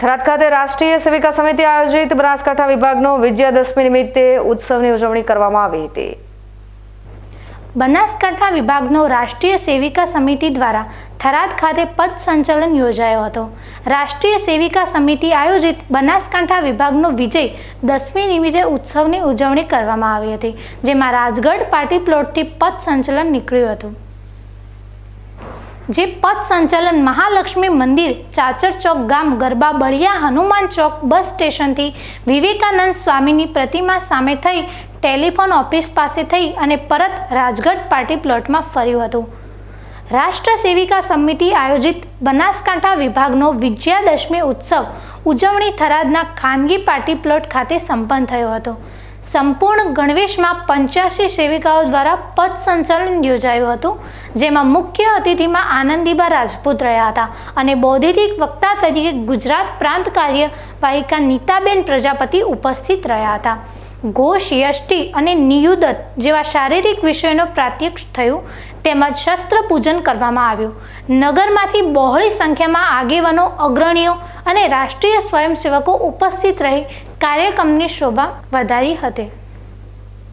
થરાદ ખાતે રાષ્ટ્રીય સેવિકા સમિતિ આયોજિત બનાસકાંઠા વિભાગનો વિજયાદશમી નિમિત્તે ઉત્સવની ઉજવણી કરવામાં આવી હતી. બનાસકાંઠા વિભાગનો રાષ્ટ્રીય સેવિકા સમિતિ દ્વારા થરાદ ખાતે પદ સંચલન યોજાયો હતો. રાષ્ટ્રીય સેવિકા સમિતિ આયોજિત બનાસકાંઠા વિભાગનો વિજય દસમી નિમિત્તે ઉત્સવની ઉજવણી કરવામાં આવી હતી, જેમાં રાજગઢ પાર્ટી પ્લોટથી પદ સંચલન નીકળ્યું હતું. જે પથ સંચાલન મહાલક્ષ્મી મંદિર, ચાચર ચોક ગામ ગરબા બળિયા હનુમાન ચોક બસ સ્ટેશનથી વિવેકાનંદ સ્વામીની પ્રતિમા સામે થઈ ટેલિફોન ઓફિસ પાસે થઈ અને પરત રાજગઢ પાર્ટી પ્લોટમાં ફર્યું હતું. રાષ્ટ્ર સેવિકા સમિતિ આયોજિત બનાસકાંઠા વિભાગનો વિજયાદશમી ઉત્સવ ઉજવણી થરાદના ખાનગી પાર્ટી પ્લોટ ખાતે સંપન્ન થયો હતો. સંપૂર્ણ ગણવેશમાં પંચ્યાસી સેવિકાઓ દ્વારા પદ સંચાલન યોજાયું હતું, જેમાં મુખ્ય અતિથિમાં આનંદીબા રાજપૂત રહ્યા હતા અને બૌદ્ધિક વક્તા તરીકે ગુજરાત પ્રાંત કાર્યવાહિકા નીતાબેન પ્રજાપતિ ઉપસ્થિત રહ્યા હતા. ઘોષ યષ્ટિ અને નિયુદત જેવા શારીરિક વિષયોનો પ્રાત્યક્ષ થયું, તેમજ શસ્ત્ર પૂજન કરવામાં આવ્યું. નગરમાંથી બહોળી સંખ્યામાં આગેવાનો, અગ્રણીઓ અને રાષ્ટ્રીય સ્વયંસેવકો ઉપસ્થિત રહી કાર્યક્રમની શોભા વધારી હતી.